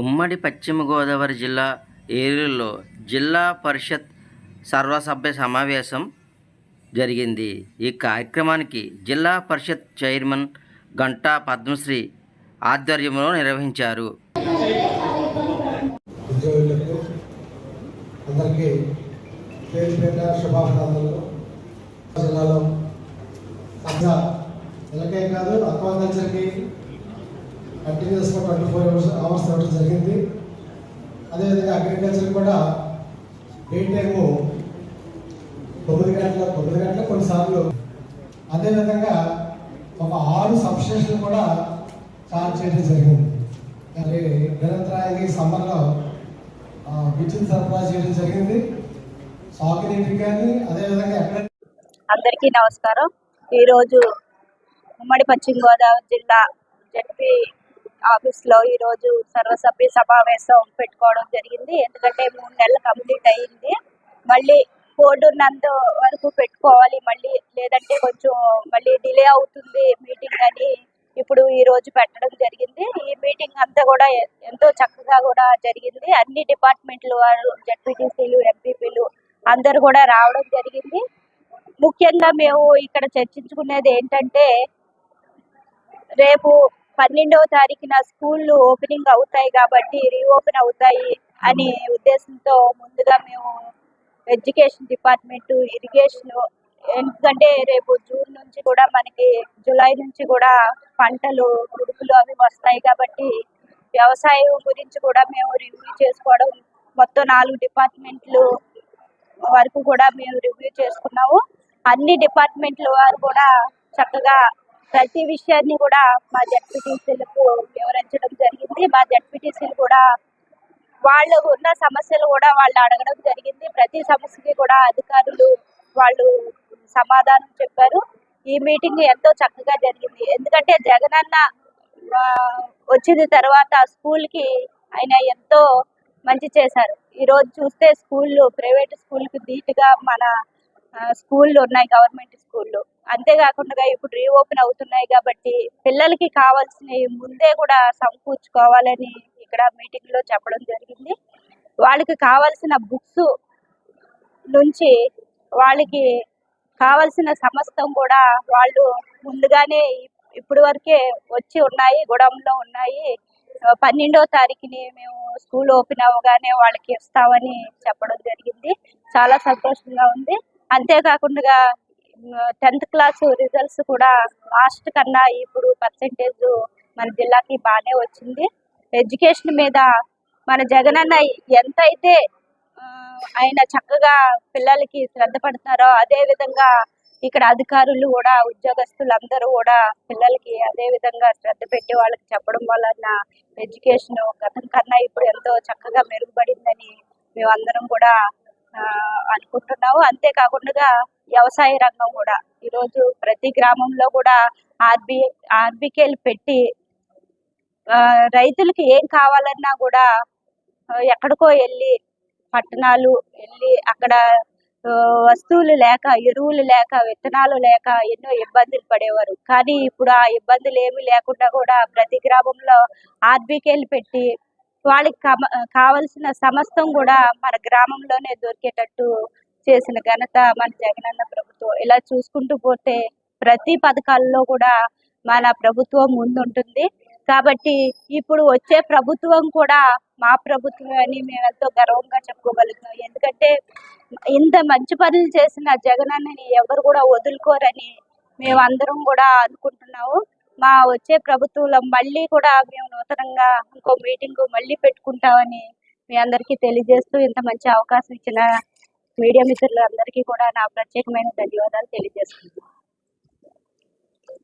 ఉమ్మడి పశ్చిమ గోదావరి జిల్లా ఏలూరులో జిల్లా పరిషత్ సర్వసభ్య సమావేశం జరిగింది. ఈ కార్యక్రమానికి జిల్లా పరిషత్ చైర్మన్ గంటా పద్మశ్రీ ఆధ్వర్యంలో నిర్వహించారు. అందరికీ పేరు శుభాకాంక్షలు జిల్లాలో ఇలాగే కాదు అక్వాకల్చర్కి కంటిన్యూస్గా ట్వంటీ ఫోర్ అవర్స్ అవర్స్ ఇవ్వడం జరిగింది. అదేవిధంగా అగ్రికల్చర్ కూడా డే టైము తొమ్మిది గంటల తొమ్మిది గంటల కొన్నిసార్లు. అదేవిధంగా ఒక ఆరు సబ్స్టేషన్లు కూడా చార్జ్ చేయడం జరిగింది. మరి నిరంతరాయంగా ఈ సమ్మర్లో విద్యుత్ సరఫరా చేయడం జరిగింది. సాగునీటికి కానీ అదేవిధంగా ఎక్కడ అందరికీ నమస్కారం. ఈరోజు ఉమ్మడి పశ్చిమ గోదావరి జిల్లా జడ్పీ ఆఫీస్లో ఈ రోజు సర్వసభ్య సమావేశం పెట్టుకోవడం జరిగింది. ఎందుకంటే మూడు నెలలు కంప్లీట్ అయ్యింది. మళ్ళీ కోడ్ ఉన్నంత వరకు పెట్టుకోవాలి. మళ్ళీ లేదంటే కొంచెం మళ్ళీ డిలే అవుతుంది మీటింగ్ అని ఇప్పుడు ఈ రోజు పెట్టడం జరిగింది. ఈ మీటింగ్ అంతా కూడా ఎంతో చక్కగా కూడా జరిగింది. అన్ని డిపార్ట్మెంట్లు వారు జడ్పీటీసీలు ఎంపీపీలు అందరు కూడా రావడం జరిగింది. ముఖ్యంగా మేము ఇక్కడ చర్చించుకునేది ఏంటంటే రేపు పన్నెండవ తారీఖున స్కూళ్ళు ఓపెనింగ్ అవుతాయి కాబట్టి రీఓపెన్ అవుతాయి అనే ఉద్దేశంతో ముందుగా మేము ఎడ్యుకేషన్ డిపార్ట్మెంట్ ఇరిగేషన్ ఎందుకంటే రేపు జూన్ నుంచి కూడా మనకి జూలై నుంచి కూడా పంటలు ఉడుపులు అవి వస్తాయి కాబట్టి వ్యవసాయం గురించి కూడా మేము రివ్యూ చేసుకోవడం మొత్తం నాలుగు డిపార్ట్మెంట్లు వరకు కూడా మేము రివ్యూ చేసుకున్నాము. అన్ని డిపార్ట్మెంట్ల వారు కూడా చక్కగా ప్రతి విషయాన్ని కూడా మా జడ్పీటీసీలకు వివరించడం జరిగింది. మా జడ్పీటీసీలు కూడా వాళ్ళు ఉన్న సమస్యలు కూడా వాళ్ళు అడగడం జరిగింది. ప్రతి సమస్యకి కూడా అధికారులు వాళ్ళు సమాధానం చెప్పారు. ఈ మీటింగ్ ఎంతో చక్కగా జరిగింది. ఎందుకంటే జగనన్న వచ్చిన తర్వాత స్కూల్కి ఆయన ఎంతో మంచి చేశారు. ఈరోజు చూస్తే స్కూళ్ళు ప్రైవేట్ స్కూల్కి ధీటుగా మన స్కూళ్ళు ఉన్నాయి గవర్నమెంట్ స్కూళ్ళు అంతేకాకుండా ఇప్పుడు రీఓపెన్ అవుతున్నాయి కాబట్టి పిల్లలకి కావాల్సిన ముందే కూడా సమకూర్చుకోవాలని ఇక్కడ మీటింగ్లో చెప్పడం జరిగింది. వాళ్ళకి కావాల్సిన బుక్స్ నుంచి వాళ్ళకి కావాల్సిన సమస్తం కూడా వాళ్ళు ముందుగానే ఇప్పుడు వరకే వచ్చి ఉన్నాయి గొడవంలో ఉన్నాయి. పన్నెండో తారీఖుని మేము స్కూల్ ఓపెన్ అవ్వగానే వాళ్ళకి ఇస్తామని చెప్పడం జరిగింది. చాలా సంతోషంగా ఉంది. అంతేకాకుండా టెన్త్ క్లాస్ రిజల్ట్స్ కూడా లాస్ట్ కన్నా ఇప్పుడు పర్సంటేజ్ మన జిల్లాకి బాగానే వచ్చింది. ఎడ్యుకేషన్ మీద మన జగనన్న ఎంత అయితే ఆయన చక్కగా పిల్లలకి శ్రద్ధ పడుతున్నారో అదే విధంగా ఇక్కడ అధికారులు కూడా ఉద్యోగస్తులు అందరూ కూడా పిల్లలకి అదే విధంగా శ్రద్ధ పెట్టి వాళ్ళకి చెప్పడం వలన ఎడ్యుకేషన్ గతం కన్నా ఇప్పుడు ఎంతో చక్కగా మెరుగుపడిందని మేమందరం కూడా అనుకుంటున్నాము అంతేకాకుండా వ్యవసాయ రంగం కూడా. ఈరోజు ప్రతి గ్రామంలో కూడా ఆర్బి ఆర్బికేలు పెట్టి ఆ, రైతులకి ఏం కావాలన్నా కూడా ఎక్కడికో వెళ్ళి పట్టణాలు వెళ్ళి అక్కడ వస్తువులు లేక ఎరువులు లేక విత్తనాలు లేక ఎన్నో ఇబ్బందులు పడేవారు. కానీ ఇప్పుడు ఆ ఇబ్బందులు ఏమీ లేకుండా కూడా ప్రతి గ్రామంలో ఆర్బికేలు పెట్టి వాళ్ళకి కావలసిన సమస్తం కూడా మన గ్రామంలోనే దొరికేటట్టు చేసిన ఘనత మన జగనన్న ప్రభుత్వం. ఇలా చూసుకుంటూ పోతే ప్రతి పథకాల్లో కూడా మన ప్రభుత్వం ముందుంటుంది. కాబట్టి ఇప్పుడు వచ్చే ప్రభుత్వం కూడా మా ప్రభుత్వం అని మేము ఎంతో గర్వంగా చెప్పుకోగలుగుతాం. ఎందుకంటే ఇంత మంచి పనులు చేసిన జగనన్నని ఎవరు కూడా వదులుకోరని మేము అందరం కూడా అనుకుంటున్నాము. మా వచ్చే ప్రభుత్వంలో మళ్ళీ కూడా మేము నూతనంగా ఇంకో మీటింగ్ మళ్ళీ పెట్టుకుంటామని మీ అందరికీ తెలియజేస్తూ ఇంత మంచి అవకాశం ఇచ్చిన మీడియా మిత్రులందరికీ కూడా నా ప్రత్యేకమైన ధన్యవాదాలు తెలియజేస్తున్నాను.